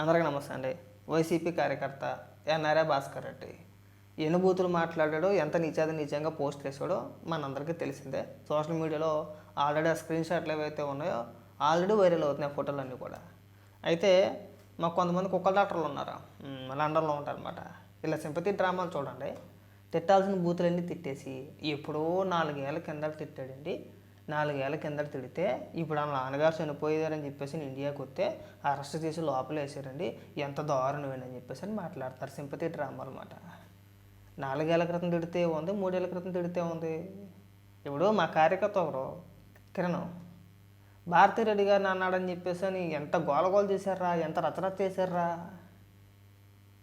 అందరికీ నమస్తే అండి. వైసీపీ కార్యకర్త ఎన్ఆర్ఏ భాస్కర్ రెడ్డి. ఎన్ని బూతులు మాట్లాడాడో ఎంత నిజాది నిజంగా పోస్ట్ చేశాడో మనందరికీ తెలిసిందే. సోషల్ మీడియాలో ఆల్రెడీ ఆ స్క్రీన్ షాట్లు ఏవైతే ఉన్నాయో ఆల్రెడీ వైరల్ అవుతున్నాయి ఫోటోలు అన్నీ కూడా. అయితే మాకు కొంతమంది కుక్కల డాక్టర్లు ఉన్నారు. లండన్లో ఉంటారనమాట ఇలా సింపతి డ్రామాలు చూడండి. తిట్టాల్సిన బూతులన్నీ తిట్టేసి ఎప్పుడో నాలుగేళ్ళ కింద తిట్టాడండి. నాలుగేళ్ళ కిందట తిడితే ఇప్పుడు ఆ నాన్నగారు చనిపోయారని చెప్పేసి ఇండియాకి వస్తే అరెస్ట్ చేసి లోపల వేసారండి. ఎంత దారుణమేనని అని చెప్పేసి అని మాట్లాడతారు. సింపతి డ్రామా అనమాట నాలుగేళ్ళ క్రితం తిడితే ఉంది మూడేళ్ళ క్రితం తిడితే ఉంది ఇప్పుడు మా కార్యకర్త ఒకరు కిరణం. భారతీ రెడ్డి గారిని అన్నాడని చెప్పేసి అని ఎంత గోలగోలు చేశారా? ఎంత రచరచ చేశారా?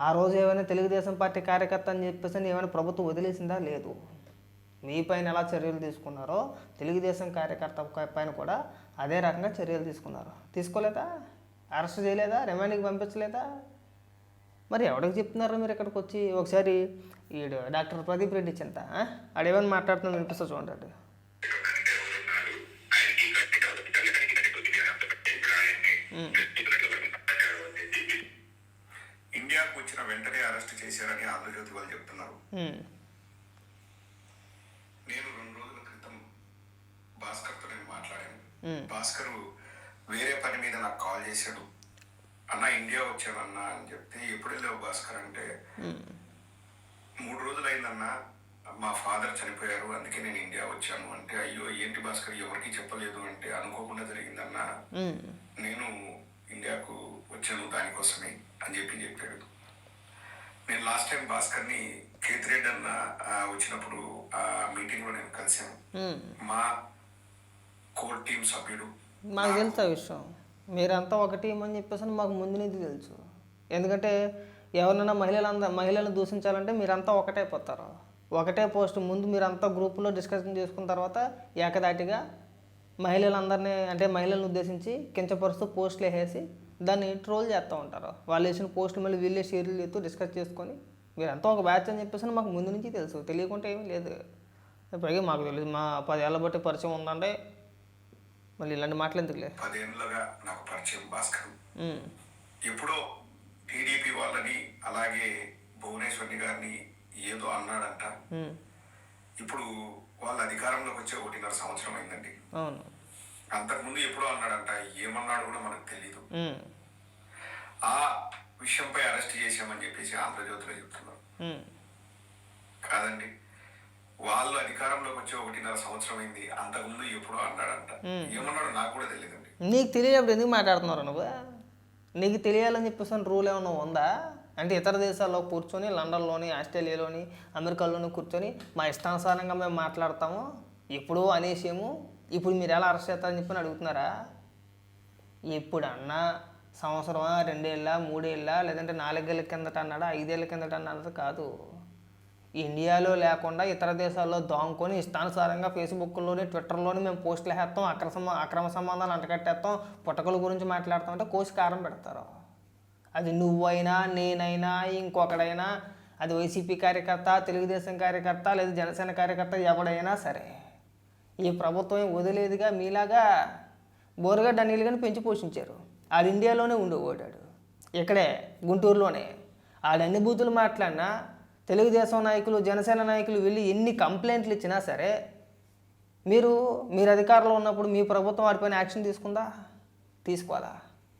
ఆ రోజు ఏమైనా తెలుగుదేశం పార్టీ కార్యకర్త అని చెప్పేసి అని ఏమైనా ప్రభుత్వం వదిలేసిందా? లేదు. మీ పైన ఎలా చర్యలు తీసుకున్నారో తెలుగుదేశం కార్యకర్త పైన కూడా అదే రకంగా చర్యలు తీసుకున్నారు. తీసుకోలేదా? అరెస్ట్ చేయలేదా? రిమాండ్కి పంపించలేదా? మరి ఎవరికి చెప్తున్నారో మీరు ఇక్కడికి వచ్చి? ఒకసారి ఈడు డాక్టర్ ప్రదీప్ రెడ్డి చింత ఆడేమని మాట్లాడుతున్నా వినిపిస్తా చూడండి ఇండియాకు వచ్చిన వెంటనే అరెస్ట్ చేశారని ఆంధ్రజ్యోతి వాళ్ళు చెప్తున్నారు. నేను రెండు రోజుల క్రితం భాస్కర్తో నేను మాట్లాడాను. భాస్కర్ వేరే పని మీద నాకు కాల్ చేశాడు. అన్న ఇండియా వచ్చానన్నా అని చెప్తే ఎప్పుడు వెళ్ళావు భాస్కర్? అంటే మూడు రోజులు అయిందన్నా మా ఫాదర్ చనిపోయారు అందుకే నేను ఇండియా వచ్చాను. అంటే అయ్యో ఏంటి భాస్కర్? ఎవరికి చెప్పలేదు. అంటే అనుకోకుండా జరిగిందన్నా నేను ఇండియాకు వచ్చాను దానికోసమే అని చెప్పి చెప్పాడు. నేను లాస్ట్ టైం భాస్కర్ని కేతిరెడ్డి అన్న వచ్చినప్పుడు ఆ మీటింగ్లో నేను కలిశాను. ఉమ్. మా కోర్ టీం సభ్యుడు. మాకు తెలుసు ఆ విషయం. మీరంతా ఒక టీం అని చెప్పేసి మాకు ముందు నుంచి తెలుసు. ఎందుకంటే ఎవరినైనా మహిళలంతా మహిళలను దూషించాలంటే మీరంతా ఒకటైపోతారు ఒకటే పోస్ట్ ముందు మీరంతా గ్రూపులో డిస్కషన్ చేసుకున్న తర్వాత ఏకదాటిగా మహిళలందరినీ అంటే మహిళలను ఉద్దేశించి కించపరుస్తూ పోస్టులు వేసేసి దాన్ని ట్రోల్ చేస్తూ ఉంటారు. వాళ్ళు వేసిన పోస్టులు మళ్ళీ వీళ్ళే షేర్లు చేస్తూ డిస్కస్ చేసుకొని మీరంతా ఒక బ్యాచ్ అని చెప్పేసి మాకు ముందు నుంచి తెలుసు. తెలియకుంటే ఏమీ లేదు. ఇప్పటికీ మాకు తెలియదు మా పదేళ్ళ బట్టి పరిచయం ఉందంటే మళ్ళీ ఇలాంటి మాటలు ఎందుకులే? పదేళ్ళుగా నాకు పరిచయం భాస్కర్. ఎప్పుడో టీడీపీ వాళ్ళని అలాగే భువనేశ్వరి గారిని ఏదో అన్నాడంట. ఇప్పుడు వాళ్ళ అధికారంలోకి వచ్చే ఒకటిన్నర సంవత్సరం అయిందండి. అవును. అంతకుముందు ఎప్పుడో అన్నాడంట. ఏమన్నాడు కూడా మనకు తెలియదు ఆ విషయంపై అరెస్ట్ చేశామని చెప్పేసి ఆంధ్రజ్యోతిలో చెప్తున్నారు. కాదండి. వాళ్ళు అధికారంలోకి వచ్చి ఒకటిన్నర సంవత్సరం అయింది. అంతకుముందు ఎప్పుడో అన్నాడంట. ఏమన్నాడు నాకు కూడా తెలియదండి. నీకు తెలియనప్పుడు ఎందుకు మాట్లాడుతున్నారు నువ్వు? నీకు తెలియాలని చెప్పేసి రూల్ ఏమైనా ఉందా? అంటే ఇతర దేశాల్లో కూర్చొని లండన్లోని ఆస్ట్రేలియాలోని అమెరికాలోని కూర్చొని మా ఇష్టానుసారంగా మేము మాట్లాడతాము. ఎప్పుడో అనేసేము. ఇప్పుడు మీరు ఎలా అరెస్ట్ చేస్తారని చెప్పి అడుగుతున్నారా? ఇప్పుడు అన్నా సంవత్సరమా రెండేళ్ళ మూడేళ్ళ లేదంటే నాలుగేళ్ళ కిందట అన్నాడా ఐదేళ్ళ కిందట అన్నది కాదు. ఇండియాలో లేకుండా ఇతర దేశాల్లో దాంకొని ఇష్టానుసారంగా ఫేస్బుక్లోని ట్విట్టర్లోని మేము పోస్టులు వేస్తాం అక్రమ సంబ- అక్రమ సంబంధాలు అంటకట్టేస్తాం పుట్టకల గురించి మాట్లాడతాం అంటే కోసి కారం పెడతారు. అది నువ్వైనా నేనైనా ఇంకొకడైనా అది వైసీపీ కార్యకర్త తెలుగుదేశం కార్యకర్త లేదా జనసేన కార్యకర్త ఎవడైనా సరే ఈ ప్రభుత్వం వదిలేదుగా మీలాగా బోరుగడ్డ అనిల్ కానీ పెంచి పోషించారు. ఆడు ఇండియాలోనే ఉండి ఇక్కడే గుంటూరులోనే. ఆడన్ని బూతులు మాట్లాడినా తెలుగుదేశం నాయకులు జనసేన నాయకులు వెళ్ళి ఎన్ని కంప్లైంట్లు ఇచ్చినా సరే మీరు మీరు అధికారంలో ఉన్నప్పుడు మీ ప్రభుత్వం వాడిపైన యాక్షన్ తీసుకుందా? తీసుకోవాలా?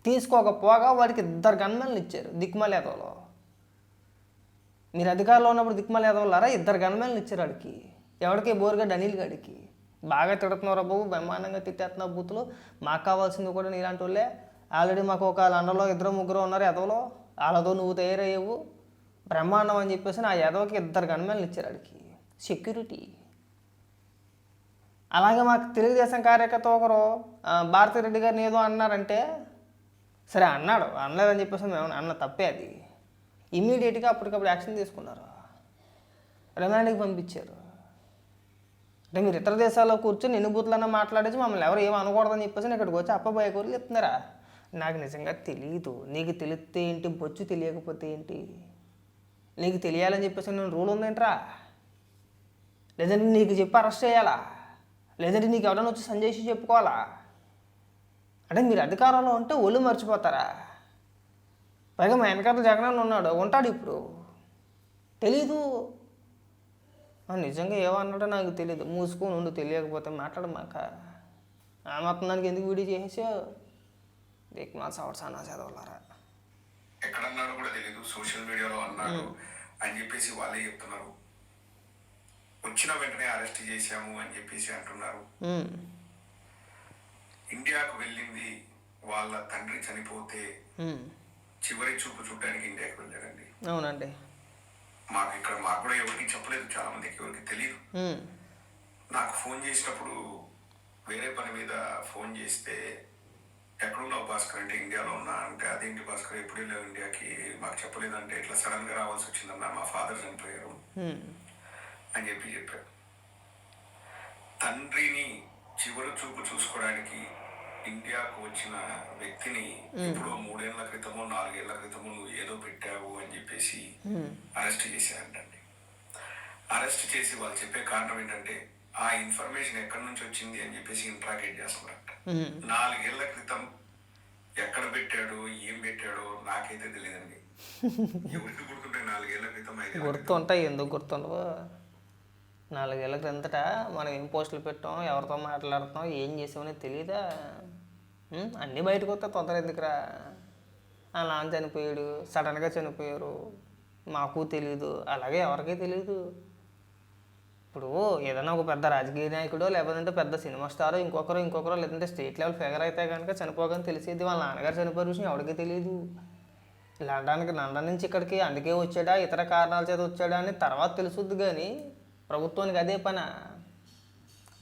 తీసుకోకపోగా వాడికి ఇద్దరు గన్మెన్లు ఇచ్చారు దిక్మల యాదవ్లో మీరు అధికారంలో ఉన్నప్పుడు దిక్మల యాదవ్లారా ఇద్దరు గన్మెన్లు ఇచ్చారు వాడికి ఎవరికి బోరుగడ్డ అనిల్ గడికి. బాగా తిడుతున్నారు బాబు బ్రహ్మాండంగా తిట్టేస్తున్నారు బూతులు. మాకు కావాల్సింది కూడా నీలాంటి వాళ్ళే. ఆల్రెడీ మాకు ఒక లండన్లో ఇద్దరు ముగ్గురు ఉన్నారు ఎదవలో. వాళ్ళతో నువ్వు తయారయ్యావు. బ్రహ్మాండం అని చెప్పేసి నా ఎదవకి ఇద్దరు గన్మెన్లు ఇచ్చారు ఆడికి. సెక్యూరిటీ అలాగే మాకు తెలుగుదేశం కార్యకర్త ఒకరు భారతిరెడ్డి గారిని ఏదో అన్నారంటే సరే అన్నాడు అనలేదని చెప్పేసి మేము అన్న తప్పే అది. ఇమీడియట్గా అప్పటికప్పుడు యాక్షన్ తీసుకున్నారు. రిమాండ్కి పంపించారు. అంటే మీరు ఇతర దేశాల్లో కూర్చొని ఎన్ని బూతులన్నా మాట్లాడేసి మమ్మల్ని ఎవరు ఏం అనకూడదని చెప్పేసి ఇక్కడికి వచ్చి అప్పబాయ కూరలు చెప్తున్నారా? నాకు నిజంగా తెలియదు నీకు తెలిస్తే ఏంటి? బొచ్చు తెలియకపోతే ఏంటి? నీకు తెలియాలని చెప్పేసి నేను రూల్ ఉందేంట్రా? లేదంటే నీకు చెప్పి అరెస్ట్ చేయాలా? లేదంటే నీకు ఎవరైనా వచ్చి సంజయ్ చెప్పుకోవాలా? అంటే మీరు అధికారంలో ఉంటే ఒళ్ళు మర్చిపోతారా? పైగా మా వెనకాల జగన్ ఉన్నాడు. ఉంటాడు ఇప్పుడు. తెలీదు. నిజంగా ఏమన్నాడో నాకు తెలియదు మూసుకొని ఉండు తెలియకపోతే మాట్లాడమాక ఆ మొత్తం దానికి ఎందుకు వీడియో చేసేసావు? దిక్కు మా సవర్ సన్నా చదవాలరా ఎక్కడన్నాడో కూడా తెలియదు సోషల్ మీడియాలో అన్నాడు అని చెప్పేసి వాళ్ళే చెప్తున్నారు. వచ్చిన వెంటనే అరెస్ట్ చేశాము అని చెప్పేసి అంటున్నారు. ఇండియాకు వెళ్ళింది వాళ్ళ తండ్రి చనిపోతే చివరి చూపు చూడడానికి ఇండియాకి వెళ్ళారండి అవునండి. మాకు ఇక్కడ మాకు కూడా ఎవరికి చెప్పలేదు చాలా మందికి ఎవరికి తెలియదు నాకు ఫోన్ చేసినప్పుడు వేరే పని మీద ఫోన్ చేస్తే ఎక్కడున్నావు భాస్కర్? అంటే ఇండియాలో ఉన్నా. అంటే అదేంటి భాస్కర్? ఎప్పుడు వెళ్ళావు ఇండియాకి? మాకు చెప్పలేదంటే ఇట్లా సడన్గా రావాల్సి వచ్చిందన్న మా ఫాదర్ చనిపోయారు. అని చెప్పి చెప్పారు తండ్రిని చివరి చూపు చూసుకోవడానికి ఇండియాకు వచ్చిన వ్యక్తిని ఇప్పుడు మూడేళ్ళ క్రితమో నాలుగేళ్ళ క్రితమో నువ్వు ఏదో పెట్టావు అని చెప్పేసి అరెస్ట్ చేశారంటండి. అరెస్ట్ చేసి వాళ్ళు చెప్పే కారణం ఏంటంటే ఆ ఇన్ఫర్మేషన్ ఎక్కడి నుంచి వచ్చింది అని చెప్పేసి ఇంట్రాగేట్ చేస్తున్నారంట ఉమ్. నాలుగేళ్ళ క్రితం ఎక్కడ పెట్టాడో ఏం పెట్టాడో నాకైతే తెలియదండి. ఎవరికి గుర్తుంటాయి నాలుగేళ్ళ క్రితం గుర్తుంటాయి ఎందుకు గుర్తుండవు? నాలుగేళ్ళ క్రిందట మనం ఏం పోస్టులు పెట్టాం ఎవరితో మాట్లాడుతాం ఏం చేసామని తెలియదా? అన్నీ బయటకు వస్తే తొందర ఎందుకురా? నాన్న చనిపోయాడు సడన్గా చనిపోయారు మాకు తెలియదు అలాగే ఎవరికీ తెలియదు ఇప్పుడు ఏదైనా ఒక పెద్ద రాజకీయ నాయకుడో లేకపోతే పెద్ద సినిమా స్టారో ఇంకొకరు ఇంకొకరు లేదంటే స్టేట్ లెవెల్ ఫిగర్ అయితే కనుక చనిపోగానే తెలిసేది వాళ్ళ నాన్నగారు చనిపోయిన విషయం ఎవరికి తెలియదు. లండన్కి లండన్ నుంచి ఇక్కడికి అందుకే వచ్చాడా ఇతర కారణాల చేత వచ్చాడా అని తర్వాత తెలుసుద్ది కానీ ప్రభుత్వానికి అదే పన?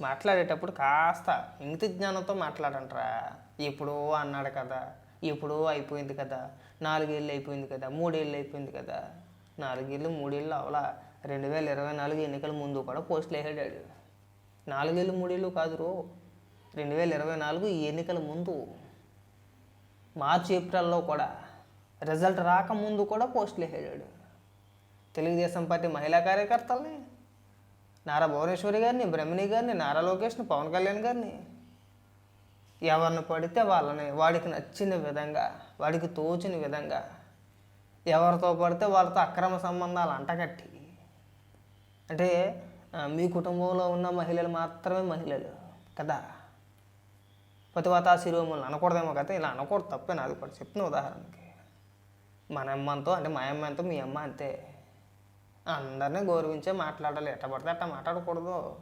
మాట్లాడేటప్పుడు కాస్త ఇంగిత జ్ఞానంతో మాట్లాడంటారా. ఎప్పుడో అన్నాడు కదా ఎప్పుడో అయిపోయింది కదా నాలుగేళ్ళు అయిపోయింది కదా మూడేళ్ళు అయిపోయింది కదా నాలుగేళ్ళు మూడేళ్ళు అవలా. రెండు వేల ఇరవై నాలుగు ఎన్నికల ముందు కూడా పోస్టులు వేసాడాడు నాలుగేళ్ళు మూడేళ్ళు కాదురో. రెండు వేల ఇరవై నాలుగు ఈ ఎన్నికల ముందు మార్చి ఏప్రిల్లో కూడా రిజల్ట్ రాకముందు కూడా పోస్టులు వేసేడాడు తెలుగుదేశం పార్టీ మహిళా కార్యకర్తల్ని నారా భువనేశ్వరి గారిని బ్రహ్మిణి గారిని నారా లోకేష్ని పవన్ కళ్యాణ్ గారిని ఎవరిని పడితే వాళ్ళని వాడికి నచ్చిన విధంగా వాడికి తోచిన విధంగా ఎవరితో పడితే వాళ్ళతో అక్రమ సంబంధాలు అంటగట్టి అంటే మీ కుటుంబంలో ఉన్న మహిళలు మాత్రమే మహిళలు కదా? పతివాత శిరోములు అనకూడదేమో కదా? ఇలా అనకూడదు తప్పే నాది కూడా చెప్తున్న ఉదాహరణకి. మన అమ్మంతో అంటే మా అమ్మ అంతా మీ అమ్మ అంతే. అందరినీ గౌరవించే మాట్లాడాలి. ఎట్ట పడితే అట్ట మాట్లాడకూడదు.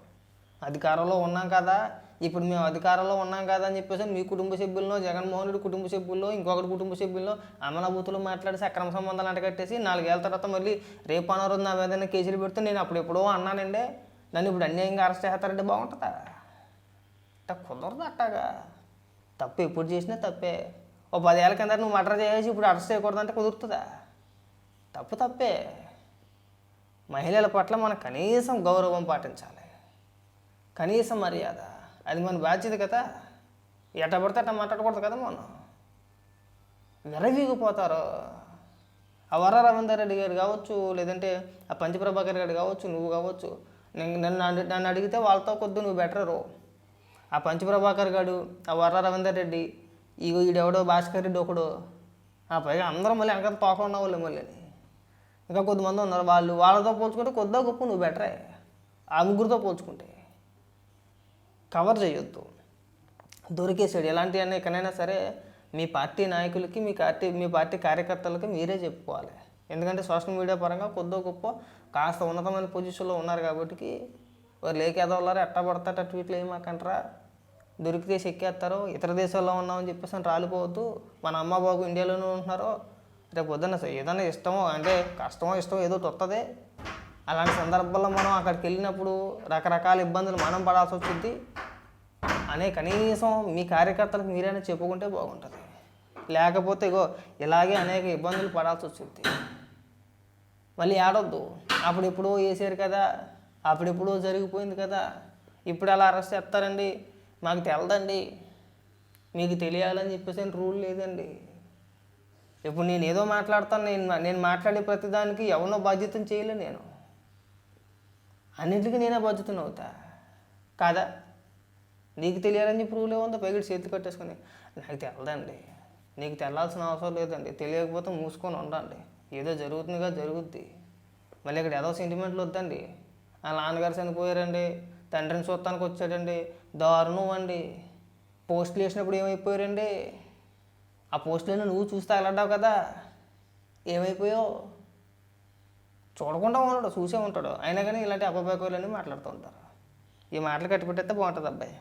అధికారంలో ఉన్నాం కదా? ఇప్పుడు మేము అధికారంలో ఉన్నాం కదా అని చెప్పేసి మీ కుటుంబ సభ్యుల్లో జగన్మోహన్ రెడ్డి కుటుంబ సభ్యుల్లో ఇంకొకటి కుటుంబ సభ్యుల్లో అమలాభూతులు మాట్లాడేసి అక్రమ సంబంధాలు అంటగట్టేసి నాలుగేళ్ళ తర్వాత మళ్ళీ రేపు అనారోజు నా ఏదైనా కేసులు పెడితే నేను అప్పుడు ఎప్పుడో అన్నానండి. నన్ను ఇప్పుడు అన్యాయంగా అరెస్ట్ చేస్తారంటే బాగుంటుందా? అట్ట కుదరదు అట్టాగా. తప్పు ఎప్పుడు చేసినా తప్పే. ఓ పదేళ్ళ కింద నువ్వు మటర్ చేసి ఇప్పుడు అరెస్ట్ చేయకూడదు అంటే కుదురుతుందా? తప్పు తప్పే. మహిళల పట్ల మనం కనీసం గౌరవం పాటించాలి. కనీసం మర్యాద. అది మన బాధ్యత కదా. ఎట్ట పడితే అట్ట మాట్లాడకూడదు కదా మనం. విరవీగిపోతారు ఆ వర రవీందర్ రెడ్డి గారు కావచ్చు లేదంటే ఆ పంచప్రభాకర్ గారు కావచ్చు నువ్వు కావచ్చు నేను నన్ను నన్ను అడిగితే వాళ్ళతో కొద్ది నువ్వు బెటరు ఆ పంచప్రభాకర్ గారు ఆ వర్ర రవీందర్ రెడ్డి ఇగో ఈడెవడో భాస్కర్ రెడ్డి ఒకడు. ఆ పైగా అందరం మళ్ళీ వెనక తోక వాళ్ళు మళ్ళీ. ఇంకా కొద్దిమంది ఉన్నారు. వాళ్ళు వాళ్ళతో పోల్చుకుంటే కొద్దిగా గొప్ప నువ్వు బెటరే ఆ ముగ్గురితో పోల్చుకుంటే. కవర్ చేయొద్దు. దొరికేసాడు. ఎలాంటివన్నీ ఎక్కడైనా సరే మీ పార్టీ నాయకులకి మీ పార్టీ మీ పార్టీ కార్యకర్తలకి మీరే చెప్పుకోవాలి. ఎందుకంటే సోషల్ మీడియా పరంగా కొద్దో గొప్ప కాస్త ఉన్నతమైన పొజిషన్లో ఉన్నారు కాబట్టి వారు లేకేదోళ్ళారు ఎట్టా పడతాట ట్వీట్లు ఏమాకంటారా దొరికితే చెక్కేస్తారు ఇతర దేశాల్లో ఉన్నామని చెప్పేసి అని రాలిపోవద్దు. మన అమ్మ బాబు ఇండియాలోనే ఉంటున్నారో రేపు పొద్దున్న ఏదైనా ఇష్టమో అంటే కష్టమో ఇష్టమో ఏదో వస్తుంది అలాంటి సందర్భాల్లో మనం అక్కడికి వెళ్ళినప్పుడు రకరకాల ఇబ్బందులు మనం పడాల్సి వచ్చింది అనే కనీసం మీ కార్యకర్తలకు మీరైనా చెప్పుకుంటే బాగుంటుంది. లేకపోతే ఇగో ఇలాగే అనేక ఇబ్బందులు పడాల్సి వచ్చింది మళ్ళీ ఆడొద్దు అప్పుడెప్పుడో వేసారు కదా అప్పుడెప్పుడో జరిగిపోయింది కదా ఇప్పుడు అలా అరెస్ట్ చేస్తారండి. మాకు తెలదండి. మీకు తెలియాలని చెప్పేసి రూల్ లేదండి. ఇప్పుడు నేను ఏదో మాట్లాడతాను నేను నేను మాట్లాడే ప్రతిదానికి ఎవరినో బాధ్యతను చేయలే నేను. అన్నింటికి నేనే బాధ్యతను అవుతా కాదా? నీకు తెలియాలని చెప్పి రూల్ పైకి చేతి కట్టేసుకొని. నాకు తెలదండి. నీకు తెల్లాల్సిన అవసరం లేదండి. తెలియకపోతే మూసుకొని ఉండండి. ఏదో జరుగుతుందిగా జరుగుద్ది. మళ్ళీ ఇక్కడ ఏదో సెంటిమెంట్లు వద్దండి. ఆ నాన్నగారు చనిపోయారండి. తండ్రిని చూస్తానికి వచ్చాడండి. దారుణం అండి. పోస్టులు వేసినప్పుడు ఏమైపోయారండి? ఆ పోస్టులను నువ్వు చూస్తే తగలడ్డావు కదా. ఏమైపోయావు? చూడకుండా ఉన్నాడు చూసే ఉంటాడు. అయినా కానీ ఇలాంటి అపభాగాలన్నీ మాట్లాడుతూ ఉంటారు ఈ మాటలు కట్టిపెట్టేస్తే బాగుంటుంది అబ్బాయి